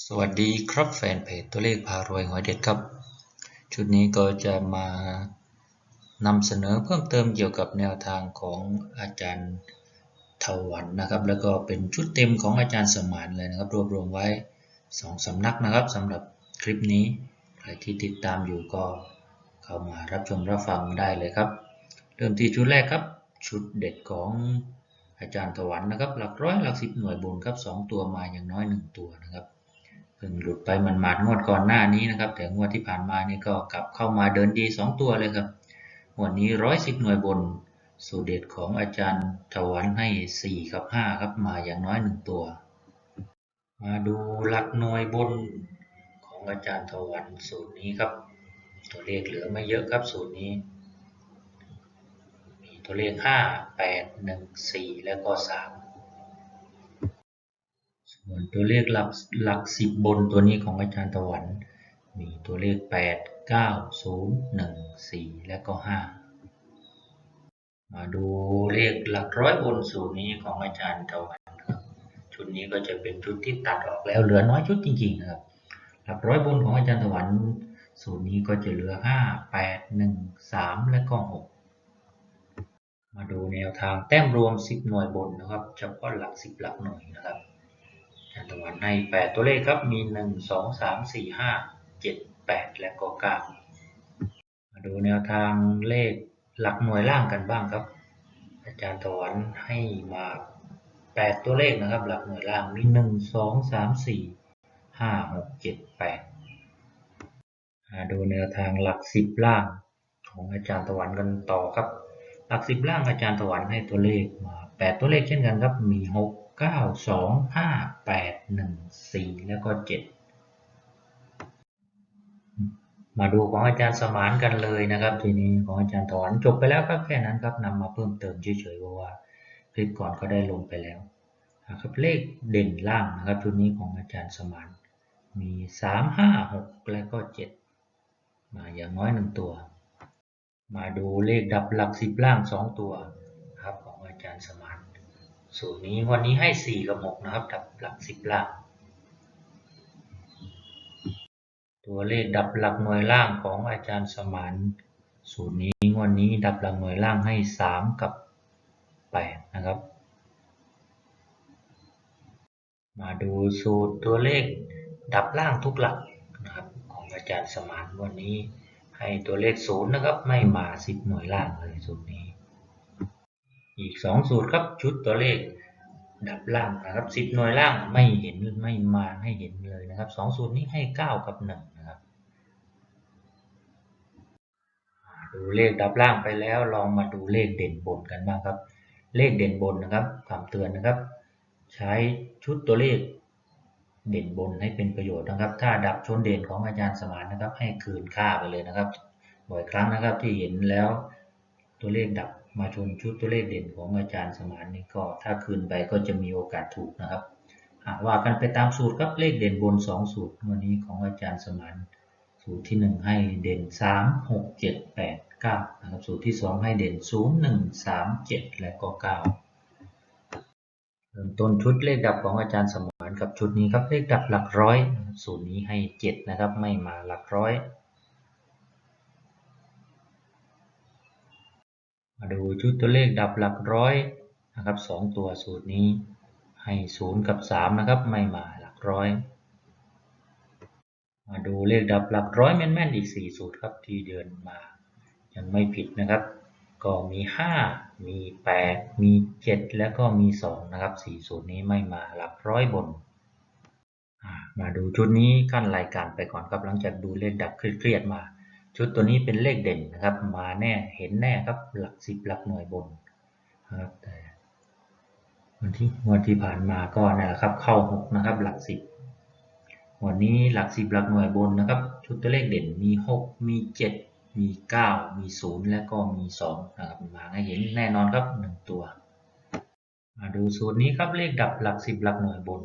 สวัสดีครับแฟนเพจตัวเลขพารวยหวยเด็ดครับ ชุดนี้ก็จะมานำเสนอเพิ่มเติมเกี่ยวกับแนวทางของอาจารย์ถวันนะครับ แล้วก็เป็นชุดเต็มของอาจารย์สมานเลยนะครับ รวบรวมไว้สองสำนักนะครับสำหรับคลิปนี้ใครที่ติดตามอยู่ก็เข้ามารับชมรับฟังได้เลยครับ เริ่มที่ชุดแรกครับ ชุดเด็ดของอาจารย์ถวันนะครับ หลักร้อยหลักสิบหน่วยบนครับสองตัวมาอย่างน้อยหนึ่งตัวนะครับ พิ่งหลุดไปมันหมาดงวดก่อนหน้านี้นะครับ แต่งวดที่ผ่านมานี่ก็กลับเข้ามาเดินดี 2 ตัวเลยครับงวดนี้110หน่วยบนสูตรเด็ดของอาจารย์ถวันให้ 4 กับ 5 ครับมาอย่างน้อย 1 ตัว มาดูหลักหน่วยบนของอาจารย์ถวันสูตรนี้ครับ ตัวเลขเหลือไม่เยอะครับสูตรนี้ มีตัวเลข 5 8 1 4 แล้วก็ 3 ส่วนตัวเลขหลักหลักสิบบนตัวนี้ของอาจารย์ตะวัน มีตัวเลข 8 9 0 1 4 และก็ 5 มาดูเลขหลักร้อยบนสูตรนี้ของอาจารย์ตะวันครับชุดนี้ก็จะเป็นชุดที่ตัดออกแล้วเหลือน้อยชุดจริงๆครับหลักร้อยบนของอาจารย์ตะวันสูตรนี้ก็จะเหลือ 5 8 1 3 และก็ 6มาดูแนวทางแต้มรวม 10 หน่วยบนนะครับ เฉพาะหลัก 10 หลักหน่วยนะครับ จารย์ตะวันให้ 8 ตัวเลขครับ มี 1 2 3 4 5 7 8 และก็9มาดูแนวทางเลขหลักหน่วยล่างกันบ้างครับ อาจารย์ตะวันให้มา 8 ตัวเลขนะครับ หลักหน่วยล่างมี 1 2 3 4 5 6 7 8มาดูแนวทางหลัก 10 ล่างของอาจารย์ตะวันกันต่อครับ หลัก 10 ล่างอาจารย์ตะวันให้ตัวเลขมา 8 ตัวเลขเช่นกันครับ มี 6 9 2 5 8 1 4แล้วก็7มาดูของอาจารย์สมานกันเลยนะครับทีนี้ของอาจารย์ถอนจบไปแล้วครับแค่นั้นครับนำมาเพิ่มเติมเฉยๆเพราะว่าคลิปก่อนก็ได้ลงไปแล้วครับเลขเด่นล่างนะครับชุดนี้ของอาจารย์สมานมี 3 5 6 และก็ 7 มาอย่างน้อย 1 ตัว มาดูเลขดับหลัก 10 ล่าง 2 ตัวครับของอาจารย์สมาน สูตรนี้วันนี้ให้ 4 กับ 6 นะครับ ดับหลัก 10ล่าง ตัวเลขดับหลักหน่วยล่างของอาจารย์สมาน สูตรนี้วันนี้ดับหลักหน่วยล่างให้ 3 กับ 8 นะครับ มาดูสูตรตัวเลขดับล่างทุกหลักนะครับของอาจารย์สมานวันนี้ให้ตัวเลข 0 นะครับ ไม่มา 10 หน่วยล่างเลยสูตรนี้ อีก 2 สูตรครับชุดตัวเลข ดับล่างนะครับ10หน่วยล่างไม่เห็นไม่มาให้เห็นเลยนะครับ 2 สูตรนี้ให้ 9 กับ 1 นะครับดูเลขดับล่างไปแล้วลองมาดูเลขเด่นบนกันบ้างครับ เลขเด่นบนนะครับคำเตือนนะครับ ใช้ชุดตัวเลขเด่นบนให้เป็นประโยชน์นะครับ ถ้าดับชนเด่นของอาจารย์สมานนะครับ ให้คืนค่าไปเลยนะครับบ่อยครั้งนะครับที่เห็นแล้วตัวเลขดับ มาชนชุดตัวเลขเด่นของอาจารย์สมานนี่ก็ถ้าคืนไปก็จะมีโอกาสถูกนะครับหากว่ากันไปตามสูตรครับเลขเด่นบน 2 สูตรวันนี้ของอาจารย์สมานสูตรที่ 1 ให้เด่น 3 6 7 8 9นะครับสูตรที่ 2 ให้เด่น 0 1 3 7 และก็9เริ่มต้นชุดเลขดับของอาจารย์สมานกับชุดนี้ครับเลขดับหลักร้อยสูตรนี้ให้ 7 นะครับไม่มาหลักร้อย มาดูชุดตัวเลขดับหลักร้อยนะครับ2ตัวสูตรนี้ให้0กับ3นะครับไม่มาหลักร้อย มาดูเลขดับหลักร้อยแม่นๆอีก4สูตรครับที่เดินมา ยังไม่ผิดนะครับ ก็มี5มี8มี7แล้วก็มี2นะครับ4สูตรนี้ไม่มาหลักร้อยบนมาดูชุดนี้ขั้นรายการไปก่อนครับหลังจากดูเลขดับเครียดๆมา ชุดตัวนี้เป็นเลขเด่นนะครับ มาแน่เห็นแน่ครับหลัก10หลักหน่วยบนนะครับแต่วันที่วันที่ผ่านมาก็นั่นแหละครับเข้า6นะครับหลัก10วันนี้หลัก10หลักหน่วยบนนะครับ ชุดตัวเลขเด่นมี6มี7มี9มี0และก็มี2นะครับมาให้เห็นแน่นอนครับ1ตัว มาดูสูตรนี้ครับเลขดับหลัก10หลักหน่วยบน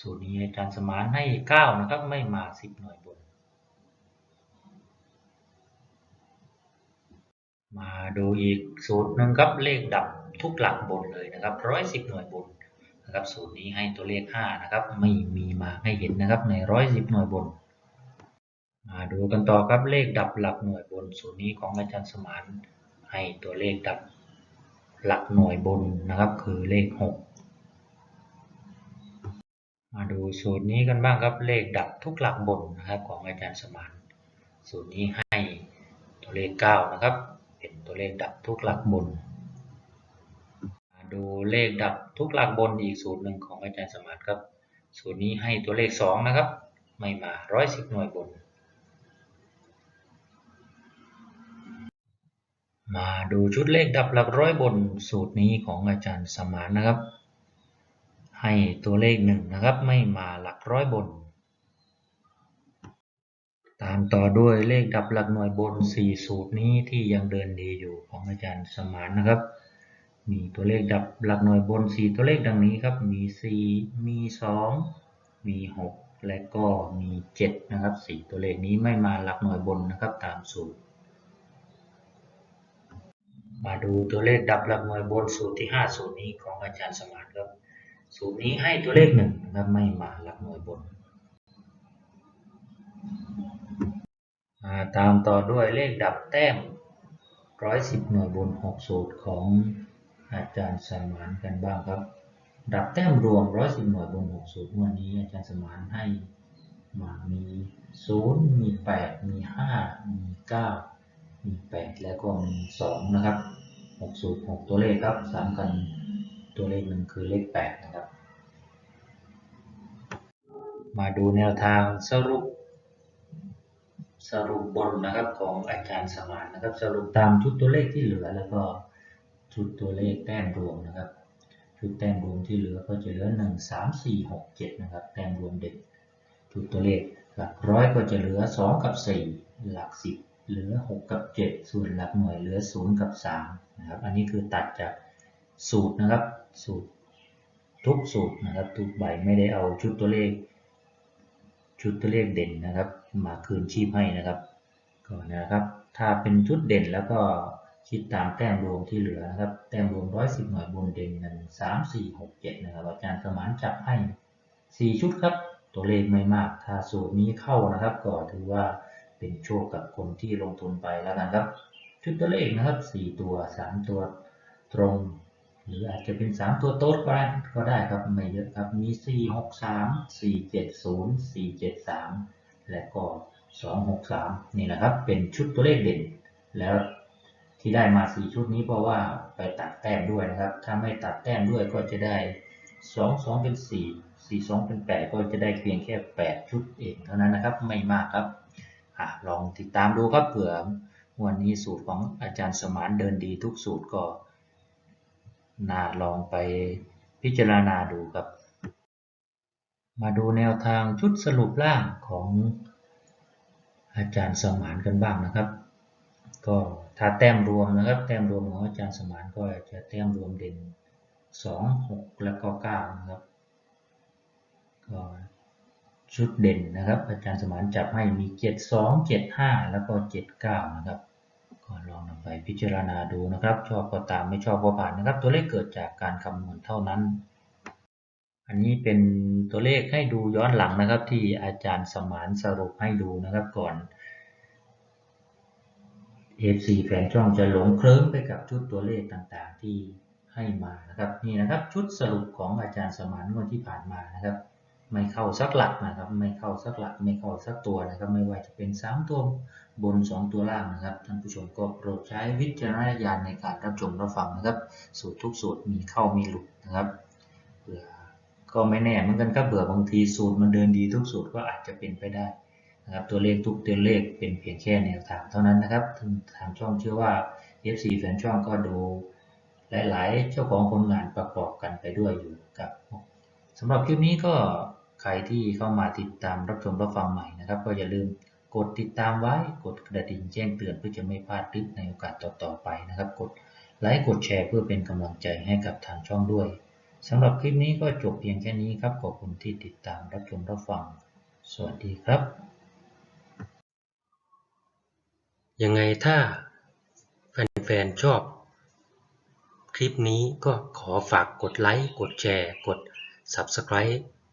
สูตรนี้อาจารย์สมานให้9นะครับไม่มา10หน่วยบน มาดูอีกสูตรหนึ่งครับเลขดับทุกหลักบนเลยนะครับ110หน่วยบนนะครับสูตรนี้ให้ตัวเลข5นะครับไม่มีมาให้เห็นนะครับใน110หน่วยบน มาดูกันต่อครับเลขดับหลักหน่วยบน สูตรนี้ของอาจารย์สมานให้ตัวเลขดับหลักหน่วยบนนะครับคือเลข 6 มาดูสูตรนี้กันบ้างครับเลขดับทุกหลักบนนะครับของอาจารย์สมานสูตรนี้ให้ตัวเลข9นะครับ ตัวเลขดับทุกหลักบนมาดูเลขดับทุกหลักบนอีกสูตรหนึ่งของอาจารย์สมานครับ สูตรนี้ให้ตัวเลข 2 นะครับ ไม่มา 110 หน่วยบน มาดูชุดเลขดับหลักร้อยบนสูตรนี้ของอาจารย์สมานนะครับ ให้ตัวเลขหนึ่งนะครับ ไม่มาหลักร้อยบน ตามต่อด้วยเลขดับหลักหน่วยบน 4 สูตรนี้ที่ยังเดินดีอยู่ของอาจารย์สมานนะครับ มีตัวเลขดับหลักหน่วยบน 4 ตัวเลขดังนี้ครับ มี 4 มี 2 มี 6 และก็มี 7 นะครับ 4 ตัวเลขนี้ไม่มาหลักหน่วยบนนะครับตามสูตร มาดูตัวเลขดับหลักหน่วยบนสูตรที่ 5 สูตรนี้ของอาจารย์สมานครับ สูตรนี้ให้ตัวเลขหนึ่งนะครับไม่มาหลักหน่วยบน ตามต่อด้วยเลขดับแต้ม110หน่วยบน6สูตรของอาจารย์สมานกันบ้างครับ ดับแต้มรวม110หน่วยบน6สูตรวันนี้อาจารย์สมานให้มามี0มี8มี5มี9มี8แล้วก็มี2นะครับ6สูตร6ตัวเลขครับสามกันตัวเลขหนึ่งคือเลข8นะครับ มาดูแนวทางสรุป สรุปบนนะครับของอาจารย์สมานนะครับ สรุปตามชุดตัวเลขที่เหลือแล้วก็ชุดตัวเลขแต้มรวมนะครับชุดแต้มรวมที่เหลือก็จะเหลือ 1 3 4 6 7 นะครับ แต้มรวมเด็กชุดตัวเลขหลักร้อยก็จะเหลือ 2 กับ 4 หลัก 10 เหลือ 6 กับ 7 ส่วนหลักหน่วยเหลือ 0 กับ3นะครับ อันนี้คือตัดจากสูตรนะครับ สูตรทุกสูตรนะครับ ทุกใบไม่ได้เอาชุดตัวเลข ชุดตัวเลขเด่นนะครับมาคืนชีพให้นะครับก่อนนะครับ ถ้าเป็นชุดเด่นแล้วก็คิดตามแต้มรวมที่เหลือนะครับ แต้มรวม110หน่วยบนเด่นหนึ่งสามสี่หกเจ็ดนะครับ อาจารย์สมานจับให้4ชุดครับ ตัวเลขไม่มาก ถ้าสูตรนี้เข้านะครับ ก็ถือว่าเป็นโชคกับคนที่ลงทุนไปแล้วกันครับ ชุดตัวเลขนะครับ4ตัว3ตัวตรง หรืออาจจะเป็น 3 ตัวโต๊ดก็ได้ก็ได้ครับไม่เยอะครับมี 4 6 3 4 7 0 4 7 3 และก็ 2 6 3 นี่นะครับ เป็นชุดตัวเลขเด่น แล้วที่ได้มา 4 ชุดนี้เพราะว่าไปตัดแต้มด้วยนะครับ ถ้าไม่ตัดแต้มด้วยก็จะได้ 2 2 เป็น 4 4 2 เป็น 8 ก็จะได้เพียงแค่ 8 ชุดเองเท่านั้นนะครับไม่มากครับอลองติดตามดูครับเผื่อวันนี้สูตรของอาจารย์สมานเดินดีทุกสูตรก็ น่าลองไปพิจารณาดูครับ มาดูแนวทางชุดสรุปล่างของอาจารย์สมานกันบ้างนะครับ ก็ถ้าแต้มรวมนะครับ แต้มรวมของอาจารย์สมานก็จะแต้มรวมเด่น 2 6 แล้วก็9นะครับก็ชุดเด่นนะครับ อาจารย์สมานจับให้มี 7 2 7 5 แล้วก็ 7 9 นะครับ ลองนำไปพิจารณาดูนะครับ ชอบก็ตามไม่ชอบก็ผ่านนะครับ ตัวเลขเกิดจากการคำนวณเท่านั้น อันนี้เป็นตัวเลขให้ดูย้อนหลังนะครับ ที่อาจารย์สมานสรุปให้ดูนะครับก่อน FC แฟนช่องจะหลงเคลิ้มไปกับชุดตัวเลขต่างๆที่ให้มานะครับนี่นะครับชุดสรุปของอาจารย์สมานงวดที่ผ่านมานะครับ ไม่เข้าสักหลักนะครับ ไม่เข้าสักหลัก ไม่เข้าสักตัวนะครับ ไม่ว่าจะเป็น 3 ตัวบน 2 ตัวล่างนะครับ ท่านผู้ชมก็โปรดใช้วิจารณญาณในการรับชมรับฟังนะครับ สูตรทุกสูตรมีเข้ามีหลุดนะครับเผื่อก็ไม่แน่เหมือนกันครับเบื่อบางทีสูตรมันเดินดีทุกสูตรก็อาจจะเป็นไปได้นะครับ ตัวเลขทุกตัวเลขเป็นเพียงแค่แนวทางเท่านั้นนะครับทางช่องเชื่อว่า FC แฟนช่องก็ดูหลาย ๆ เจ้าของผลงานประกอบกันไปด้วยอยู่ครับสำหรับคลิปนี้ก็ ใครที่เข้ามาติดตามรับชมรับฟังใหม่นะครับ ก็อย่าลืมกดติดตามไว้กดกระดิ่งแจ้งเตือนเพื่อจะไม่พลาดคลิปในโอกาสต่อๆไปนะครับ กดไลค์กดแชร์เพื่อเป็นกำลังใจให้กับทางช่องด้วยสำหรับคลิปนี้ก็จบเพียงแค่นี้ครับขอบคุณที่ติดตามรับชมรับฟัง สวัสดีครับ ยังไงถ้าแฟนๆชอบ คลิปนี้ก็ขอฝากกดไลค์กดแชร์ กด Subscribe